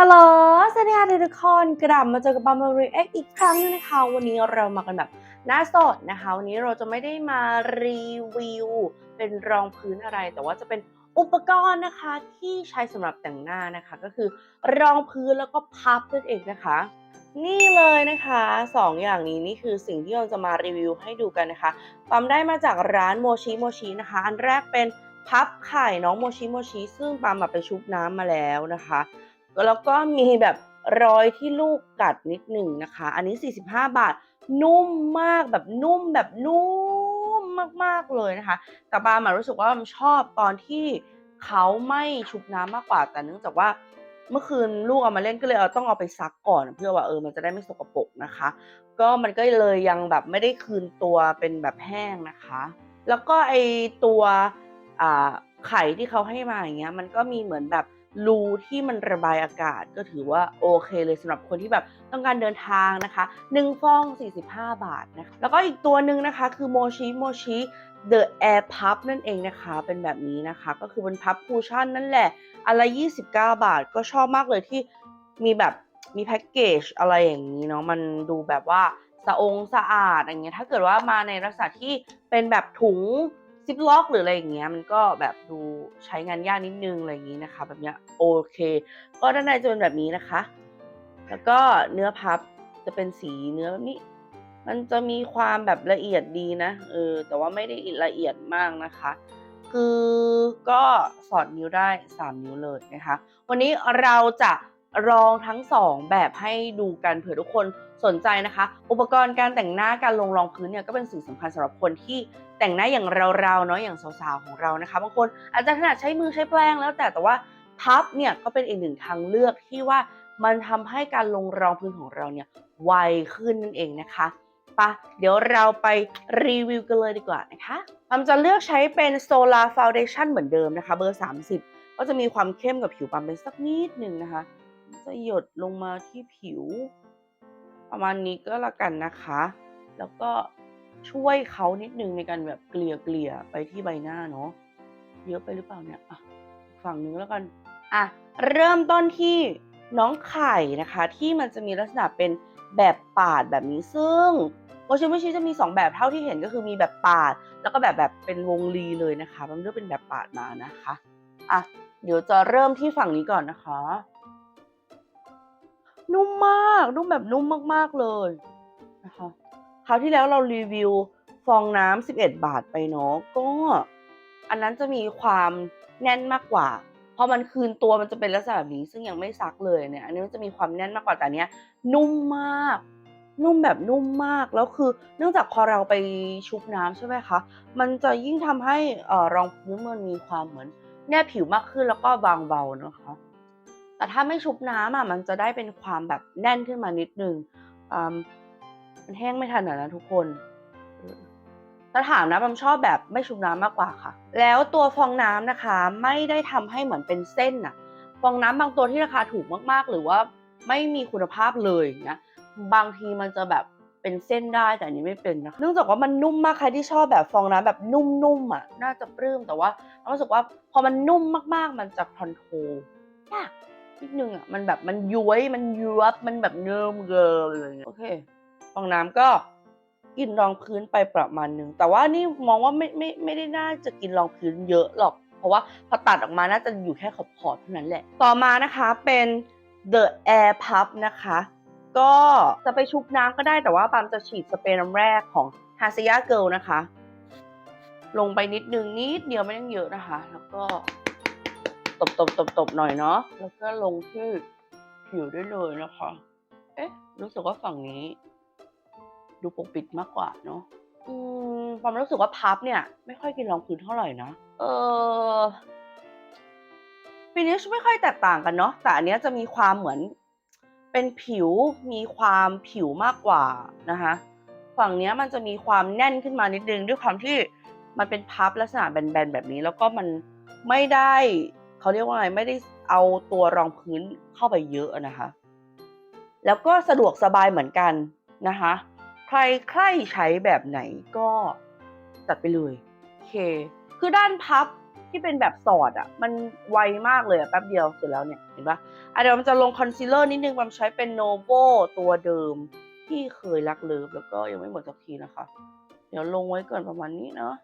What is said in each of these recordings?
ฮัลโหลสวัสดีค่ะทุกคนกลับมาเจอกับบัมเบอรีเอ็กอีกครั้งนึงนะคะ วันนี้เรามากันแบบหน้าสดนะคะ วันนี้เราจะไม่ได้มารีวิว เป็นรองพื้นอะไร แต่ว่าจะเป็นอุปกรณ์นะคะที่ใช้สำหรับแต่งหน้านะคะ ก็คือรองพื้นแล้วก็พับนั่นเองนะคะ นี่เลยนะคะสองอย่างนี้นี่คือสิ่งที่เราจะมารีวิวให้ดูกันนะคะปั๊มได้มาจากร้านโมชิโมชินะคะ อันแรกเป็นพับไข่น้องโมชิโมชิซึ่งปั๊มแบบไปชุบน้ำมาแล้วนะคะ แล้วก็มีแบบรอยที่ลูกกัดนิดหนึ่งนะคะ อันนี้ 45 บาท นุ่มมากแบบนุ่มแบบนุ่มมากๆเลยนะคะแต่ปาล์มอะรู้สึกว่ามันชอบตอนที่เขาไม่ชุบน้ำมากกว่าแต่เนื่องจากว่าเมื่อคืนลูกเอามาเล่นก็เลยเอาต้องเอาไปซักก่อน เพื่อว่าเออมันจะได้ไม่สกปรกนะคะ ก็มันก็เลยยังแบบไม่ได้คืนตัวเป็นแบบแห้งนะคะ แล้วก็ไอตัวไข่ที่เขาให้มาอย่างเงี้ยมันก็มีเหมือนแบบ รูที่มันระบายอากาศก็ถือว่าโอเคเลยสำหรับคนที่แบบต้องการเดินทางนะคะ1ฟอง 45 บาทนะคะแล้วก็อีกตัวหนึ่งนะคะคือโมชิโมชิ The Air Puff นั่นเองนะคะ เป็นแบบนี้นะคะ ก็คือเป็นพับคูชั่นนั่นแหละอันละ29 บาท ก็ชอบมากเลยที่มีแบบมีแพ็กเกจอะไรอย่างนี้เนาะมันดูแบบว่าสะองสะอาดอย่างเงี้ยถ้าเกิดว่ามาในลักษณะที่เป็นแบบถุง ซิปล็อกหรืออะไรอย่างเงี้ยมันก็แบบดูใช้งานยากนิดนึงอะไรอย่างนี้นะคะ แบบเนี้ยโอเค ก็ด้านในจะเป็นแบบนี้นะคะ แล้วก็เนื้อพับจะเป็นสีเนื้อแบบนี้ มันจะมีความแบบละเอียดดีนะเออแต่ว่าไม่ได้ละเอียดมากนะคะ คือก็สอดนิ้วได้ 3 นิ้วเลยนะคะ วันนี้เราจะ ลองทั้ง 2 แบบให้ดูกันเผื่อทุกคนสนใจนะคะ อุปกรณ์การแต่งหน้าการลงรองพื้นเนี่ยก็เป็นสิ่งสำคัญสำหรับคนที่แต่งหน้าอย่างเราๆเนาะอย่างสาวๆของเรานะคะบางคนอาจจะถนัดใช้มือใช้แปรงแล้วแต่แต่ว่าพับเนี่ยก็เป็นอีกหนึ่งทางเลือกที่ว่ามันทำให้การลงรองพื้นของเราเนี่ยไวขึ้นนั่นเองนะคะปะเดี๋ยวเราไปรีวิวกันเลยดีกว่านะคะปั๊มจะเลือกใช้เป็น Solar Foundation เหมือนเดิมนะคะ เบอร์ 30 ก็จะมีความเข้มกับผิวปั๊มเป็นสักนิดหนึ่งนะคะ จะหยดลงมาที่ผิว ประมาณนี้ก็แล้วกันนะคะ แล้วก็ช่วยเขานิดนึงในการแบบเกลี่ยเกลี่ยไปที่ใบหน้าเนาะเยอะไปหรือเปล่าเนี่ยอะฝั่งนึงแล้วกันอะเริ่มต้นที่น้องไข่นะคะ ที่มันจะมีลักษณะเป็นแบบปาดแบบนี้ซึ่งโอชิมิชิจะมี 2 แบบเท่าที่เห็นก็คือมีแบบปาด แล้วก็แบบแบบเป็นวงรีเลยนะคะ มันเลือกเป็นแบบปาดมานะคะอะเดี๋ยวจะเริ่มที่ฝั่งนี้ก่อนนะคะ นุ่มมากนุ่มแบบนุ่มมากๆเลยนะคะคราวที่แล้วเรารีวิวฟองน้ำ11บาทไปเนาะก็อันนั้นจะมีความแน่นมากกว่า เพอมันคืนตัวมันจะเป็นลักษณะแบบนี้ ซึ่งยังไม่ซักเลยเนี่ย อันนี้มันจะมีความแน่นมากกว่าแต่อันเนี้ย นุ่มมาก นุ่มแบบนุ่มมากแล้วคือ เนื่องจากพอเราไปชุบน้ำใช่ไหมคะ มันจะยิ่งทำให้อ่อรองพื้นมันมีความเหมือน แนบผิวมากขึ้นแล้วก็บางเบานะคะ แต่ถ้าไม่ชุบน้ำอะมันจะได้เป็นความแบบแน่นขึ้นมานิดนึงอ่ามันแห้งไม่ทันนะทุกคนถ้าถามนะผมชอบแบบไม่ชุบน้ำมากกว่าค่ะ แล้วตัวฟองน้ำนะคะ ไม่ได้ทำให้เหมือนเป็นเส้นอะฟองน้ำบางตัวที่ราคาถูกมากๆ หรือว่าไม่มีคุณภาพเลยอย่างเงี้ยบางทีมันจะแบบเป็นเส้นได้แต่อันนี้ไม่เป็นนะคะเนื่องจากว่ามันนุ่มมากใครที่ชอบแบบฟองน้ำแบบนุ่มๆอะ น่าจะปลื้มแต่ว่ารารู้สึกว่าพอมันนุ่มมากๆ มันจะคอนโทรลยาก นิดนึงอะมันแบบมันย้วยมันยวบมันแบบเงิมเกิมอะไรเงี้ยโอเคฟองน้ำก็กินรองพื้นไปประมาณนึง แต่ว่านี่มองว่าไม่ไม่ไม่ได้น่าจะกินรองพื้นเยอะหรอก เพราะว่าพอตัดออกมาน่าจะอยู่แค่ขอบขอบเท่านั้นแหละ ต่อมานะคะเป็น The Air Puff นะคะ ก็จะไปชุบน้ำก็ได้แต่ว่าปามจะฉีดสเปรย์น้ำแรกของ h a s y a Girl นะคะ ลงไปนิดนึงนิดเดียวไม่ต้องเยอะนะคะ แล้วก็ ตบตบตบตบหน่อยเนาะแล้วก็ลงที่ผิวได้เลยนะคะ เอ๊ะ รู้สึกว่าฝั่งนี้ ดูปกปิดมากกว่าเนาะอืมความรู้สึกว่าพับเนี่ย ไม่ค่อยกินรองพื้นเท่าไหร่นะเออฟินิชไม่ค่อยแตกต่างกันเนาะแต่อันเนี้ยจะมีความเหมือนเป็นผิวมีความผิวมากกว่านะคะฝั่งเนี้ยมันจะมีความแน่นขึ้นมานิดนึงด้วยความที่มันเป็นพับลักษณะแบนๆแบบนี้ แล้วก็มันไม่ได้ เขาเรียกว่าไงไม่ได้เอาตัวรองพื้นเข้าไปเยอะนะคะ แล้วก็สะดวกสบายเหมือนกันนะคะ ใครใครใช้แบบไหนก็จัดไปเลยโอเค คือด้านพับที่เป็นแบบสอดอะ มันไวมากเลยอะแป๊บเดียวเสร็จแล้วเนี่ย เห็นปะอะเดี๋ยวมันจะลงคอนซีลเลอร์นิดนึงมันใช้เป็นโนโวตัวเดิมที่เคยรักเลิฟแล้วก็ยังไม่หมดสักทีนะคะ เดี๋ยวลงไว้ก่อนประมาณนี้เนาะ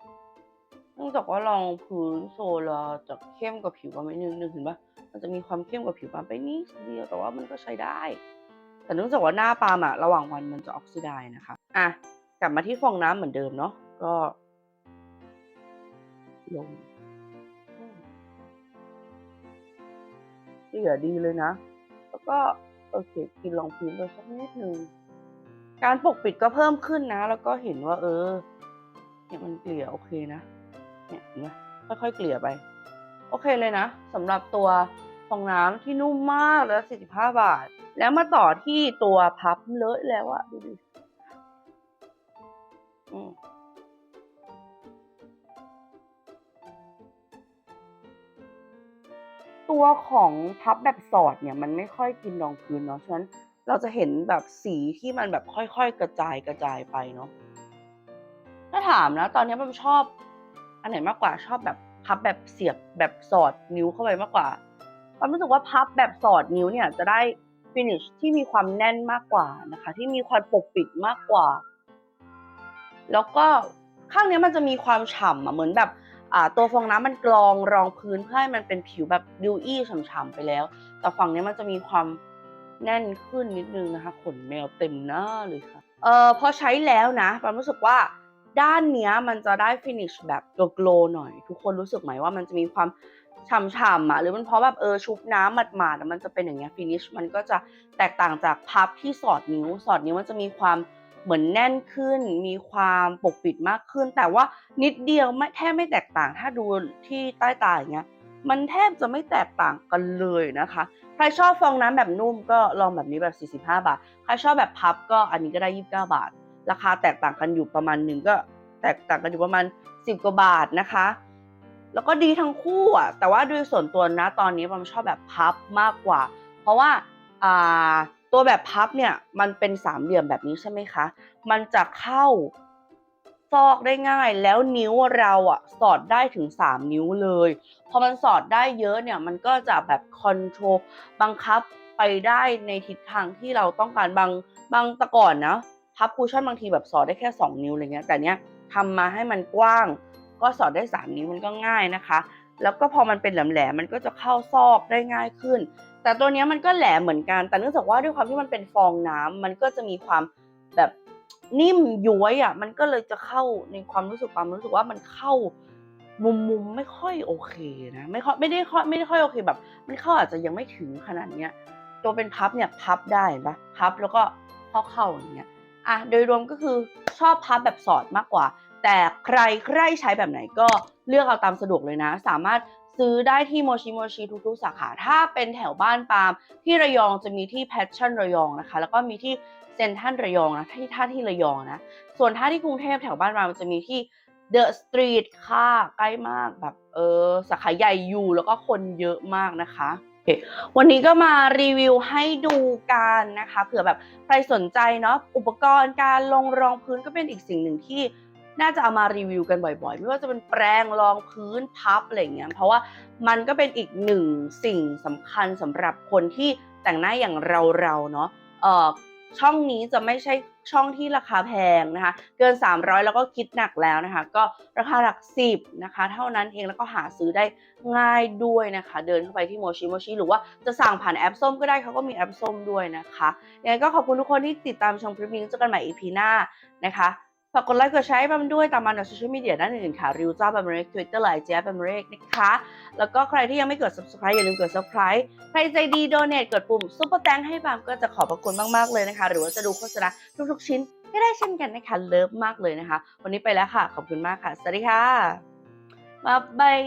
เนื่องจากว่ารองพื้นโซลาจะเข้มกว่าผิวบางไปนิดนึงเห็นปะมันจะมีความเข้มกว่าผิวบางไปนิดเดียวแต่ว่ามันก็ใช้ได้ แต่เนื่องจากว่าหน้าปาล์มอะระหว่างวันมันจะออกซิไดซ์นะคะอะกลับมาที่ฟองน้ำเหมือนเดิมเนาะก็ลงเกลี่ยดีเลยนะ แล้วก็โอเคกินรองพื้นไปสักนิดนึงการปกปิดก็เพิ่มขึ้นนะ แล้วก็เห็นว่า เออเนี่ยมันเกลี่ยโอเคนะ เนี่ยนไหมค่อยๆเกลี่ยไป โอเคเลยนะสำหรับตัวฟองน้ำที่นุ่มมากแล้ว45 บาท แล้วมาต่อที่ตัวพับเลอะแล้วอะดูดิอืมตัวของพับแบบสอดเนี่ยมันไม่ค่อยกินรองพื้นเนาะฉะนั้นเราจะเห็นแบบสีที่มันแบบค่อยๆ กระจายกระจายไปเนาะถ้าถามนะ ตอนนี้มันชอบ อันไหนมากกว่าชอบแบบพับแบบเสียบแบบสอดนิ้วเข้าไปมากกว่าความรู้สึกว่าพับแบบสอดนิ้วเนี่ยจะได้ฟินิชที่มีความแน่นมากกว่านะคะ ที่มีความปกปิดมากกว่า แล้วก็ข้างนี้มันจะมีความฉ่ำอะเหมือนแบบอ่าตัวฟองน้ำมันกรองรองพื้นเพื่อให้มันเป็นผิวแบบดิวอี้ฉ่ำๆไปแล้ว แต่ฝั่งนี้มันจะมีความแน่นขึ้นนิดนึงนะคะ ขนแมวเต็มหน้าเลยค่ะเออพอใช้แล้วนะความรู้สึกว่า ด้านเนี้ยมันจะได้ฟินิชแบบโกลหน่อย ทุกคนรู้สึกไหมว่ามันจะมีความฉ่ำๆอะหรือมันเพราะแบบเออชุบน้ำหมาดๆมันจะเป็นอย่างเงี้ยฟินิชมันก็จะแตกต่างจากพับที่สอดนิ้ว สอดนิ้วมันจะมีความเหมือนแน่นขึ้น มีความปกปิดมากขึ้น แต่ว่านิดเดียวไม่แทบไม่แตกต่าง ถ้าดูที่ใต้ตาอย่างเงี้ยมันแทบจะไม่แตกต่างกันเลยนะคะ ใครชอบฟองน้ำแบบนุ่มก็ลองแบบนี้แบบ 45 บาท ใครชอบแบบพับก็อันนี้ก็ได้ 29 บาท ราคาแตกต่างกันอยู่ประมาณหนึ่งก็แตกต่างกันอยู่ประมาณ 10 กว่าบาทนะคะ แล้วก็ดีทั้งคู่อะแต่ว่าโดยส่วนตัวนะตอนนี้ผมชอบแบบพับมากกว่า เพราะว่าตัวแบบพับเนี่ยมันเป็นสามเหลี่ยมแบบนี้ใช่ไหมคะ มันจะเข้าซอกได้ง่ายแล้วนิ้วเราอะสอดได้ถึง 3 นิ้วเลยพอมันสอดได้เยอะเนี่ยมันก็จะแบบคอนโทรลบังคับไปได้ในทิศทางที่เราต้องการบางบางตะก่อนนะ พับคูชั่นบางทีแบบสอดได้แค่ 2 นิ้วอะไรเงี้ยแต่เนี้ยทำมาให้มันกว้าง ก็สอดได้ 3 นิ้วมันก็ง่ายนะคะ แล้วก็พอมันเป็นแหลมๆมันก็จะเข้าซอกได้ง่ายขึ้น แต่ตัวเนี้ยมันก็แหลมเหมือนกัน แต่เนื่องจากว่าด้วยความที่มันเป็นฟองน้ำมันก็จะมีความแบบนิ่มย้วยอะมันก็เลยจะเข้าในความรู้สึกความรู้สึกว่ามันเข้ามุมมุมไม่ค่อยโอเคนะไม่ค่อยไม่ได้ค่อยไม่ได้ค่อยโอเคแบบ มันเข้าอาจจะยังไม่ถึงขนาดเนี้ยตัวเป็นพับเนี่ยพับได้เห็นปะพับแล้วก็เข้าเข้าอย่างเงี้ย อะโดยรวมก็คือชอบพับแบบสอดมากกว่า แต่ใครใครใช้แบบไหนก็เลือกเอาตามสะดวกเลยนะ สามารถซื้อได้ที่โมชิโมชิทุกๆสาขา ถ้าเป็นแถวบ้านปาล์มที่ระยองจะมีที่แพชชั่นระยองนะคะ แล้วก็มีที่เซนทันระยองนะที่ท่าที่ระยองนะ ส่วนถ้าที่กรุงเทพแถวบ้านปาล์มจะมีที่เดอะสตรีทค่ะใกล้มากแบบเออสาขาใหญ่อยู่แล้วก็คนเยอะมากนะคะ วันนี้ก็มารีวิวให้ดูกันนะคะเผื่อแบบใครสนใจเนาะอุปกรณ์การลงรองพื้นก็เป็นอีกสิ่งหนึ่งที่น่าจะเอามารีวิวกันบ่อยๆ ไม่ว่าจะเป็นแปรงรองพื้นพับอะไรอย่างเงี้ยเพราะว่ามันก็เป็นอีกหนึ่งสิ่งสำคัญสำหรับคนที่แต่งหน้าอย่างเราๆเนาะเอ่อ ช่องนี้จะไม่ใช่ช่องที่ราคาแพงนะคะ เกิน 300 แล้วก็คิดหนักแล้วนะคะ ก็ราคาหลักสิบนะคะ เท่านั้นเองแล้วก็หาซื้อได้ง่ายด้วยนะคะ เดินเข้าไปที่โมชิโมชิหรือว่าจะสั่งผ่านแอปส้มก็ได้เขาก็มีแอปส้มด้วยนะคะยังไงก็ขอบคุณทุกคนที่ติดตามชมคลิปนี้เจอกันใหม่ EP หน้านะคะ ฝากกดไลค์กดแชร์ให้บัมด้วยตามมาในโซเชียลมีเดียด้านอื่นๆค่ะ ริวจ้าบัมเรกทวิตเตอร์ไลน์เจ๊บัมเรกนะคะ แล้วก็ใครที่ยังไม่กด subscribe อย่าลืมกด subscribe ใครใจดีโดเน a กดปุ่มซุปเปอร์แตงให้บามก็จะขอบพระคุณมากๆเลยนะคะ หรือว่าจะดูโฆษณาทุกๆชิ้นก็ได้เช่นกันนะคะ เลิฟมากเลยนะคะ วันนี้ไปแล้วค่ะ ขอบคุณมากค่ะ สวัสดีค่ะบ๊ายบาย